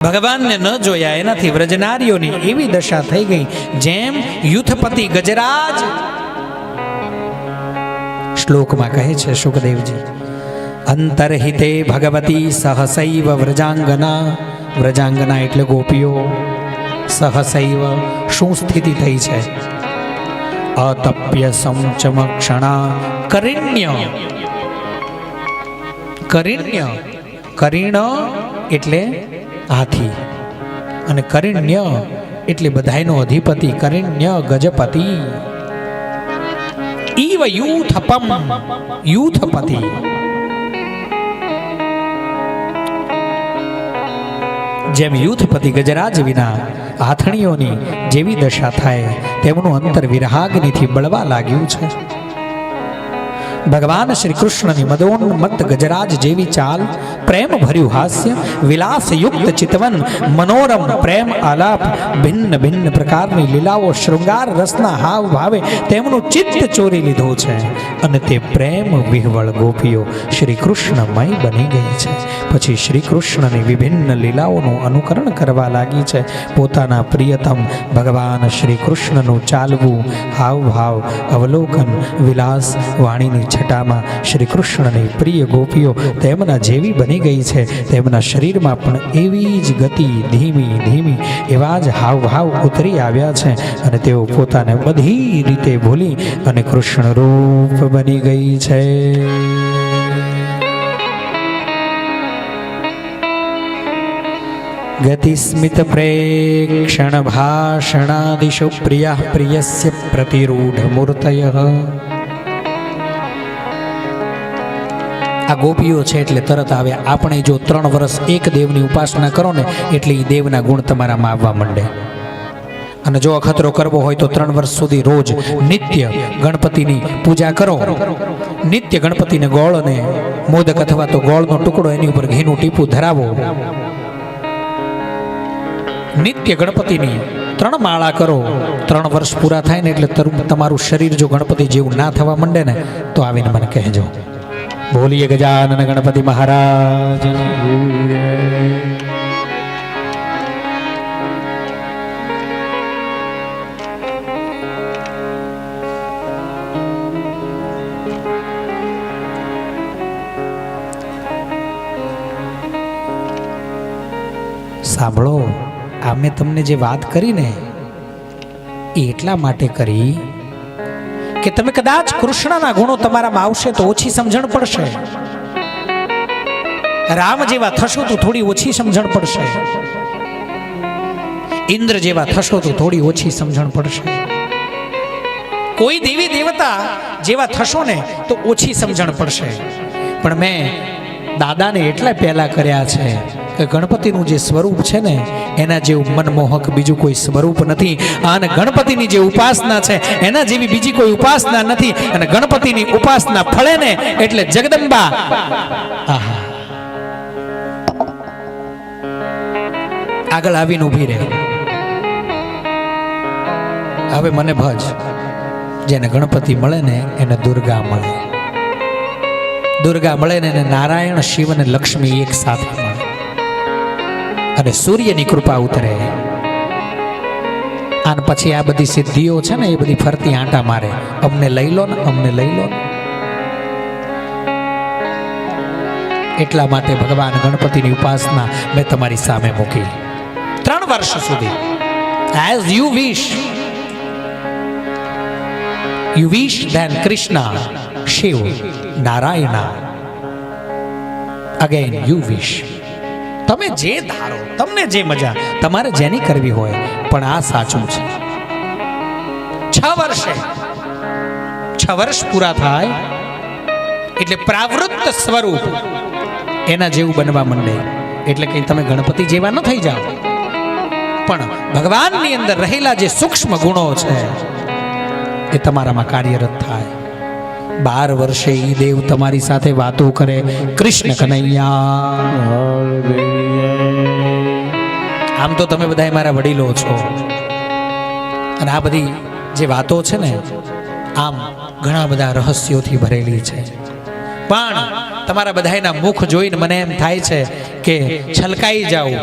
ભગવાનને ન જોયા એનાથી વ્રજનારીઓની એવી દશા થઈ ગઈ, જેમ યુથપતિ ગજરાજ શ્લોકમાં કહે છે સુખદેવજી, અંતરહિતે ભગવતી સહસૈવ વ્રજાંગના વ્રજાંગના એટલે ગોપીઓ, સહસૈવ શું સ્થિતિ થઈ છે? અતપ્ય સમચમક્ષણા કરિણ્ય કરિણ્ય, કરીણ એટલે હાથી અને કરિણ્ય એટલે બધાયનો અધિપતિ, કરિણ્ય ગજપતિ. ઈવ યુથપમ, યુથપતિ. જેમ યુથપતિ ગજરાજ વિના હાથણીઓની જેવી દશા થાય, તેમનું અંતર વિરહાગ્નિથી બળવા લાગ્યું છે. ભગવાન શ્રી કૃષ્ણની મદોન્મત્ત ગજરાજ જેવી ચાલ, પ્રેમ ભર્યું હાસ્ય, વિલાસયુક્ત ચિતવન મનોરમ પ્રેમ આલાપ, ભિન્ન ભિન્ન પ્રકારની લીલાઓ, શૃંગાર રસના હાવ ભાવે તેમનું ચિત્ત ચોરી લીધું છે. અને તે પ્રેમ વિહવળ ગોપીઓ શ્રી કૃષ્ણમય બની ગઈ છે. પછી શ્રી કૃષ્ણની વિભિન્ન લીલાઓનું અનુકરણ કરવા લાગી છે. પોતાના પ્રિયતમ ભગવાન શ્રી કૃષ્ણનું ચાલવું હાવભાવ અવલોકન, વિલાસ વાણીની છટામાં શ્રી કૃષ્ણની પ્રિય ગોપીઓ તેમના જેવી બની ગઈ છે. તેમના શરીરમાં પણ એવી જ ગતિ ધીમી ધીમી એવા જ હાવભાવ ઉતરી આવ્યા છે અને તેઓ પોતાને બધી રીતે ભૂલી અને કૃષ્ણ રૂપ બની ગઈ છે. ગતિસ્મિત પ્રેક્ષણ ભાષણાદિશુ પ્રિયા પ્રિયસ્ય પ્રતિરૂઢ આ ગોપીઓ છે એટલે તરત આવે. આપણે જો ત્રણ વર્ષ એક દેવની ઉપાસના કરો ને એટલે એ દેવના ગુણ તમારામાં આવવા માંડે. અને જો અખતરો કરવો હોય તો ત્રણ વર્ષ સુધી રોજ નિત્ય ગણપતિની પૂજા કરો. નિત્ય ગણપતિને ગોળ અને મોદક અથવા તો ગોળનો ટુકડો એની ઉપર ઘીનું ટીપું ધરાવો. નિત્ય ગણપતિની ત્રણ માળા કરો. ત્રણ વર્ષ પૂરા થાય ને એટલે તમારું શરીર જો ગણપતિ જેવું ના થવા માંડે ને, તો આવીને મને કહેજો. બોલીએ ગજાનન ગણપતિ મહારાજ સાંભળો આ મેં તમને જે વાત કરી ને એટલા માટે કરી કે તમે કદાચ કૃષ્ણના ગુણો તમારામાં આવશે તો ઓછી સમજણ પડશે. રામ જેવા થશો તો થોડી ઓછી સમજણ પડશે. ઇન્દ્ર જેવા થશો તો થોડી ઓછી સમજણ પડશે. કોઈ દેવી દેવતા જેવા થશો ને તો ઓછી સમજણ પડશે. પણ મેં દાદાને એટલા પહેલા કર્યા છે. કે ગણપતિનું જે સ્વરૂપ છે ને, એના જેવું મનમોહક બીજું કોઈ સ્વરૂપ નથી. અને ગણપતિની જે ઉપાસના છે, એના જેવી બીજી કોઈ ઉપાસના નથી. અને ગણપતિની ઉપાસના ફળે ને, એટલે જગદંબા. આહા. આગળ આવીને ઊભી રહે. હવે મને ભજ. જેને ગણપતિ મળે ને, એને દુર્ગા મળે. દુર્ગા મળે ને, એને નારાયણ, શિવ અને લક્ષ્મી એક સાથે મળે. અને સૂર્યની કૃપા ઉતરે. અને પછી આ બધી સિદ્ધિઓ છે ને, એ બધી ફરતી આંટા મારે. અમને લઈ લો ને, અમને લઈ લો. એટલા માટે ભગવાન ગણપતિની ઉપાસના મેં તમારી સામે મૂકી. ત્રણ વર્ષ સુધી. As you wish you wish then Krishna Shiv Narayan again you wish તમે જે ધારો, તમને જે મજા, તમારે જેની કરવી હોય, પણ આ સાચું છે. છ વર્ષે, છ વર્ષ પૂરા થાય, એટલે પ્રાવૃત્ત સ્વરૂપ એના જેવું બનવા માંડે. એટલે કે તમે ગણપતિ જેવા ન થઈ જાઓ. પણ ભગવાનની અંદર રહેલા જે સૂક્ષ્મ ગુણો છે, એ તમારામાં કાર્યરત થાય. બાર વર્ષે ઈ દેવ તમારી સાથે વાતો કરે, કૃષ્ણ કનૈયા આમ તો તમે બધા મારા વડીલો છો. અને આ બધી જે વાતો છે ને, આમ ઘણા બધા રહસ્યોથી ભરેલી છે. પણ તમારા બધાના મુખ જોઈને મને એમ થાય છે કે છલકાઈ જાઉં